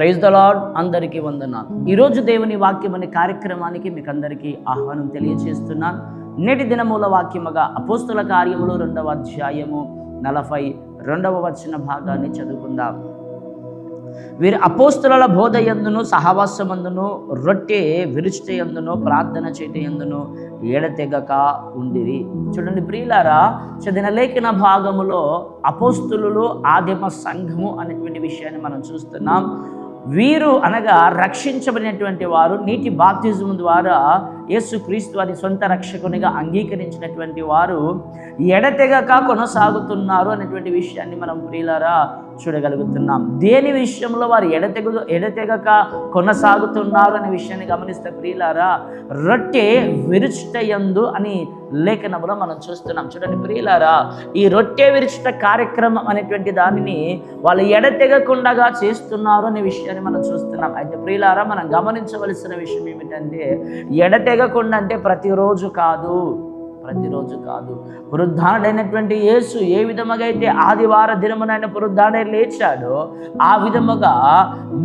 Praise the lord అందరికీ వందనాలు. ఈరోజు దేవుని వాక్యం అనే కార్యక్రమానికి మీకు అందరికీ ఆహ్వానం తెలియజేస్తున్నాను నేటి దినమూల వాక్యముగా అపోస్తుల కార్యములు రెండవ అధ్యాయము నలభై రెండవ వచ్చిన భాగాన్ని చదువుకుందాం. వీరి అపోస్తుల బోధ ఎందును సహవాసమందును రొట్టె విరుచుటయందును ప్రార్థన చేయటయందును ఏడతెగక ఉండిరి. చూడండి ప్రియులారా చదివిన లేఖన భాగములో అపోస్తులు ఆదిమ సంఘము అనేటువంటి విషయాన్ని మనం చూస్తున్నాం. వీరు అనగా రక్షించబడినటువంటి వారు నీటి బాప్తిజం ద్వారా యేసుక్రీస్తు వారి సొంత రక్షకునిగా అంగీకరించినటువంటి వారు ఎడతెగక కొనసాగుతున్నారు అనేటువంటి విషయాన్ని మనం ప్రియులారా చూడగలుగుతున్నాం. దేని విషయంలో వారు ఎడతెగ ఎడతెగక కొనసాగుతున్నారు అనే విషయాన్ని గమనిస్తే ప్రియులారా రొట్టె విరుచుటయందు అని లేఖనంలో మనం చూస్తున్నాం. చూడండి ప్రియులారా ఈ రొట్టె విరుచుట కార్యక్రమం అనేటువంటి దానిని వాళ్ళు ఎడతెగకుండగా చేస్తున్నారు అనే విషయాన్ని మనం చూస్తున్నాం. అయితే ప్రియులారా మనం గమనించవలసిన విషయం ఏమిటంటే ఎడతెగకుండా అంటే ప్రతిరోజు కాదు. ప్రతిరోజు కాదు. పురుద్ధానుడైనటువంటి యేసు ఏ విధముగా అయితే ఆదివార దినమునైన ఆయన లేచాడో ఆ విధముగా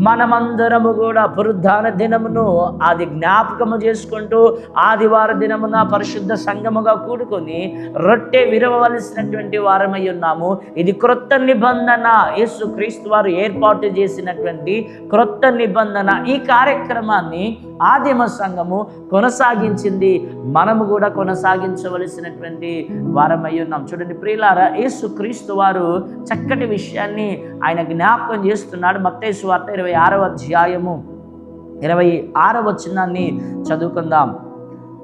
మనమందరము కూడా పురుద్ధాన దినమును అది జ్ఞాపకము చేసుకుంటూ ఆదివార దినమున పరిశుద్ధ సంగముగా కూడుకొని రొట్టె విరవలసినటువంటి వారమై ఉన్నాము. ఇది క్రొత్త నిబంధన. యేసు క్రీస్తు వారు ఏర్పాటు చేసినటువంటి క్రొత్త నిబంధన. ఈ కార్యక్రమాన్ని ఆదిమ సంఘము కొనసాగించింది. మనము కూడా కొనసాగించవలసినటువంటి వారమై ఉన్నాం. చూడండి ప్రియులారా యేసు క్రీస్తు వారు చక్కటి విషయాన్ని ఆయన జ్ఞాపకం చేస్తున్నాడు. మత్తేసు వార్త ఇరవై ఆరవ అధ్యాయము ఇరవై ఆరవ చిన్నాన్ని చదువుకుందాం.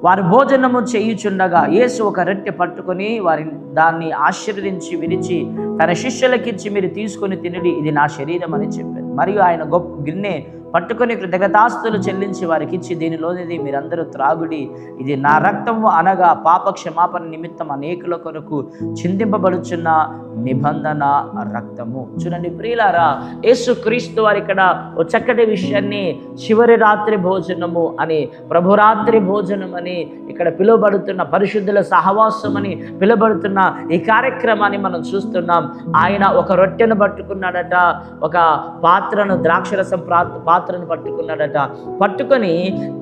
వారు భోజనము చేయుచుండగా యేసు ఒక రొట్టె పట్టుకొని వారి దాన్ని ఆశీర్వదించి విరిచి తన శిష్యులకిచ్చి మీరు తీసుకొని తినడి. ఇది నా శరీరం అని చెప్పారు. మరియు ఆయన గొప్ప గిన్నె పట్టుకొని కృతజ్ఞతాస్తులు చెల్లించి వారికి ఇచ్చి దీనిలోనిది మీరందరూ త్రాగుడి. ఇది నా రక్తము అనగా పాప క్షమాపణ నిమిత్తం అనేకుల కొరకు చిందింపబడుచున్న నిబంధన రక్తము. చూడండి ప్రియులారా యేసు క్రీస్తు వారు ఇక్కడ ఓ చక్కటి విషయాన్ని చివరి రాత్రి భోజనము అని ప్రభురాత్రి భోజనం అని ఇక్కడ పిలువబడుతున్న పరిశుద్ధుల సహవాసం అని పిలువబడుతున్న ఈ కార్యక్రమాన్ని మనం చూస్తున్నాం. ఆయన ఒక రొట్టెను పట్టుకున్నాడట ఒక పాత్రను ద్రాక్షరసం ప్రా పాత్రను పట్టుకున్నాడట. పట్టుకొని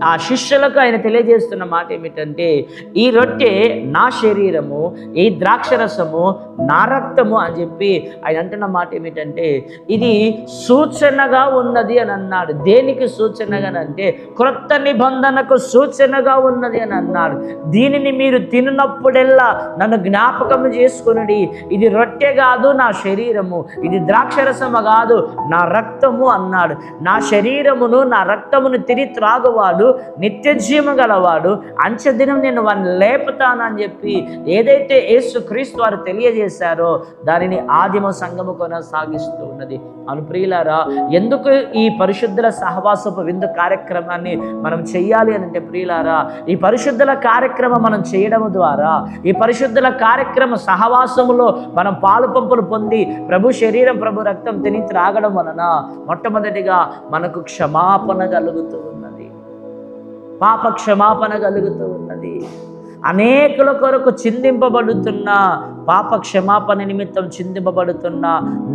ఆ శిష్యులకు ఆయన తెలియజేస్తున్న మాట ఏమిటంటే ఈ రొట్టె నా శరీరము ఈ ద్రాక్షరసము నా రక్తము అని చెప్పి ఆయన అంటున్న మాట ఏమిటంటే ఇది సూచనగా ఉన్నది అని అన్నాడు. దేనికి సూచనగానంటే క్రొత్త నిబంధనకు సూచనగా ఉన్నది అని అన్నాడు. దీనిని మీరు తిన్నప్పుడెల్లా నన్ను జ్ఞాపకం చేసుకుని ఇది రొట్టె కాదు నా శరీరము ఇది ద్రాక్షరసము కాదు నా రక్తము అన్నాడు. నా శరీరం శరీరమును నా రక్తమును తిరిగి త్రాగువాడు నిత్య జీవం గలవాడు. అంచెదినం నేను వాడిని లేపుతానని చెప్పి ఏదైతే యేసు క్రీస్తు వారు తెలియజేశారో దానిని ఆదిమ సంఘము కొనసాగిస్తూ ఉన్నది. అను ప్రియులారా ఎందుకు ఈ పరిశుద్ధుల సహవాసపు విందు కార్యక్రమాన్ని మనం చెయ్యాలి అని అంటే ప్రియులారా ఈ పరిశుద్ధుల కార్యక్రమం మనం చేయడం ద్వారా ఈ పరిశుద్ధుల కార్యక్రమ సహవాసములో మనం పాలు పంపులు పొంది ప్రభు శరీరం ప్రభు రక్తం తిని త్రాగడం వలన మొట్టమొదటిగా మనకు క్షమాపణ కలుగుతూ ఉన్నది. పాప క్షమాపణ కలుగుతూ ఉన్నది. అనేకుల కొరకు చిందింపబడుతున్న పాప క్షమాపణ నిమిత్తం చిందింపబడుతున్న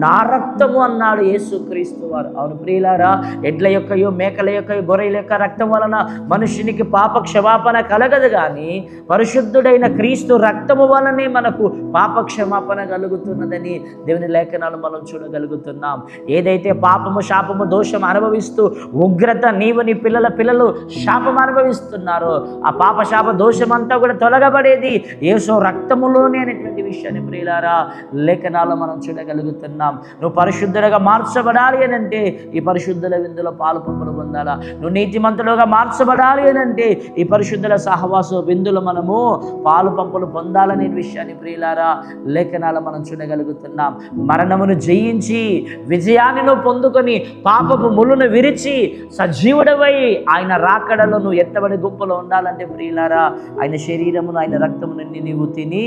నా రక్తము అన్నాడు యేసుక్రీస్తు వారు. అవును ప్రియులారా ఎడ్ల యొక్కయో మేకల యొక్కయో గొర్రెల యొక్క రక్తం వలన మనుషునికి పాప క్షమాపణ కలగదు కానీ పరిశుద్ధుడైన క్రీస్తు రక్తము వలనే మనకు పాప క్షమాపణ కలుగుతున్నదని దేవుని లేఖనాలు మనం చూడగలుగుతున్నాం. ఏదైతే పాపము శాపము దోషం అనుభవిస్తూ ఉగ్రత నీవు నీ పిల్లల పిల్లలు శాపం అనుభవిస్తున్నారో ఆ పాప శాప దోషమంతా కూడా తొలగబడేది ఏసో రక్తములోనే అనేటువంటి విషయాన్ని ప్రియులారా లేఖనాల్లో మనం చూడగలుగుతున్నాం. నువ్వు పరిశుద్ధులుగా మార్చబడాలి అని అంటే ఈ పరిశుద్ధుల విందులో పాలు పంపులు పొందాలా? నువ్వు నీతిమంతులుగా మార్చబడాలి అని అంటే ఈ పరిశుద్ధుల సహవాస విందులు మనము పాలు పంపులు పొందాలనే విషయాన్ని ప్రియులారా లేఖనాలు మనం చూడగలుగుతున్నాం. మరణమును జయించి విజయాన్ని నువ్వు పొందుకొని పాపపు ముళ్ళును విరిచి సజీవుడవై ఆయన రాకడలో నువ్వు ఎత్తబడి గుంపులో ఉండాలంటే ప్రియులారా ఆయన శరీరమును ఆయన రక్తమును నీవు తిని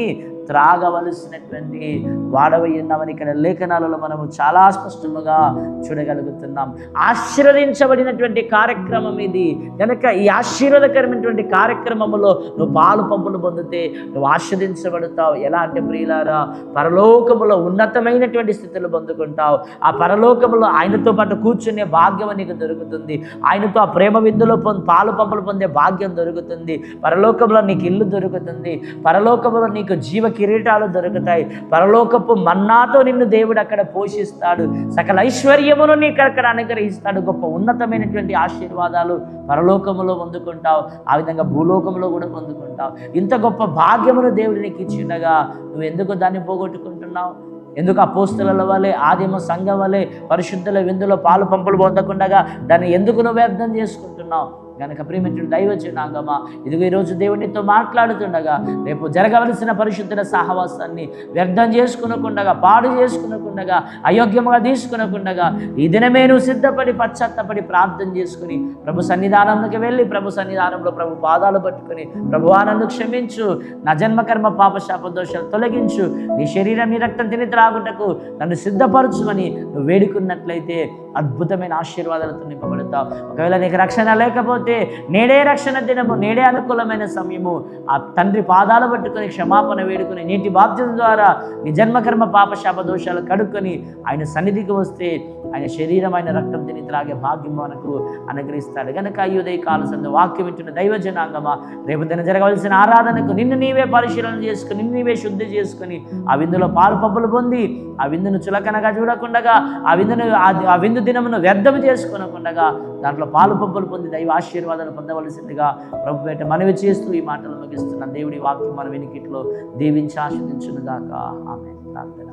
త్రాగవలసినటువంటి వాడవై ఉన్నామని ఇక్కడ లేఖనాలలో మనము చాలా స్పష్టముగా చూడగలుగుతున్నాం. ఆశీర్వదించబడినటువంటి కార్యక్రమం ఇది. కనుక ఈ ఆశీర్వాదకరమైనటువంటి కార్యక్రమంలో నువ్వు పాలు పంపులు పొందితే నువ్వు ఆస్వాదించబడతావు ఎలా అంటే ప్రియులారా పరలోకములో ఉన్నతమైనటువంటి స్థితులు పొందుకుంటావు. ఆ పరలోకములో ఆయనతో పాటు కూర్చునే భాగ్యం నీకు దొరుకుతుంది. ఆయనతో ఆ ప్రేమ విందులో పొంది పాలు పంపులు పొందే భాగ్యం దొరుకుతుంది. పరలోకంలో నీకు ఇల్లు దొరుకుతుంది. పరలోకములో నీకు జీవ కిరీటాలు దొరుకుతాయి. పరలోకపు మన్నాతో నిన్ను దేవుడు అక్కడ పోషిస్తాడు. సకల ఐశ్వర్యమును నీకు అక్కడ అనుగ్రహిస్తాడు. గొప్ప ఉన్నతమైనటువంటి ఆశీర్వాదాలు పరలోకములో పొందుకుంటావు. ఆ విధంగా భూలోకంలో కూడా పొందుకుంటావు. ఇంత గొప్ప భాగ్యమును దేవుడు నీకు ఇచ్చిండగా నువ్వు ఎందుకు దాన్ని పోగొట్టుకుంటున్నావు? ఎందుకు అపోస్తుల వలె ఆదిమ సంఘం వలె పరిశుద్ధుల విందులో పాలు పంపులు పొందకుండగా దాన్ని ఎందుకు నువ్వు వ్యర్థం చేసుకుంటున్నావు? కనుక ప్రియమిత్రుడు దైవచనాంగమా ఇదిగో ఈరోజు దేవునితో మాట్లాడుతుండగా రేపు జరగవలసిన పరిశుద్ధుల సహవాసాన్ని వ్యర్థం చేసుకునకుండగా పాడు చేసుకునకుండగా అయోగ్యముగా తీసుకునకుండగా ఈ దినమే నువ్వు సిద్ధపడి పశ్చాత్తపడి ప్రార్థన చేసుకుని ప్రభు సన్నిధానంలోకి వెళ్ళి ప్రభు సన్నిధానంలో ప్రభు పాదాలు పట్టుకుని ప్రభు ఆనందు క్షమించు. నా జన్మకర్మ పాపశాప దోషాలు తొలగించు. నీ శరీరం నీ రక్తం తిని త్రాగుటకు నన్ను సిద్ధపరచుమని నువ్వు వేడుకున్నట్లయితే అద్భుతమైన ఆశీర్వాదాలతో నింపబడతావు. ఒకవేళ నీకు రక్షణ లేకపోతే నేడే రక్షణ దినము నేడే అనుకూలమైన సమయము. ఆ తండ్రి పాదాలు పట్టుకొని క్షమాపణ వేడుకొని నీటి బాధ్యత ద్వారా నీ జన్మకర్మ పాప శాప దోషాలు కడుక్కొని ఆయన సన్నిధికి వస్తే ఆయన శరీరం ఆయన రక్తం తిని త్రాగే భాగ్యం మనకు అనుగ్రహిస్తాడు. కనుక అయ్యుదయ కాల వాక్యం వింటున్న దైవ జనాంగమా రేపు దిన జరగవలసిన ఆరాధనకు నిన్ను నీవే పరిశీలన చేసుకుని నిన్ను నీవే శుద్ధి చేసుకుని ఆ విందులో పాలు పప్పులు పొంది ఆ విందును చులకనగా చూడకుండగా ఆ విందును ఆ- విందు ముందు దినమును వ్యర్థం చేసుకునకుండగా దాంట్లో పాలు పప్పులు పొంది దైవ ఆశీర్వాదాలు పొందవలసిందిగా ప్రభు పేట మనవి చేస్తూ ఈ మాటలు ముగిస్తున్న దేవుడి వాక్యం మన వెనికిట్లో దీవించి ఆస్వాదించునుగాక. ఆమె ప్రార్థన.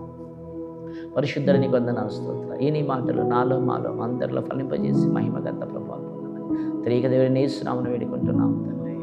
పరిశుద్ధుల నీకు స్తోత్ర ఈ నీ మాటలు నాలో మాలో అందరిలో ఫలింపజేసి మహిమగంత ప్రభావం పొందమని. తిరిగి దేవుడిని నేస్తున్నామని వేడుకుంటున్నాం తండ్రి.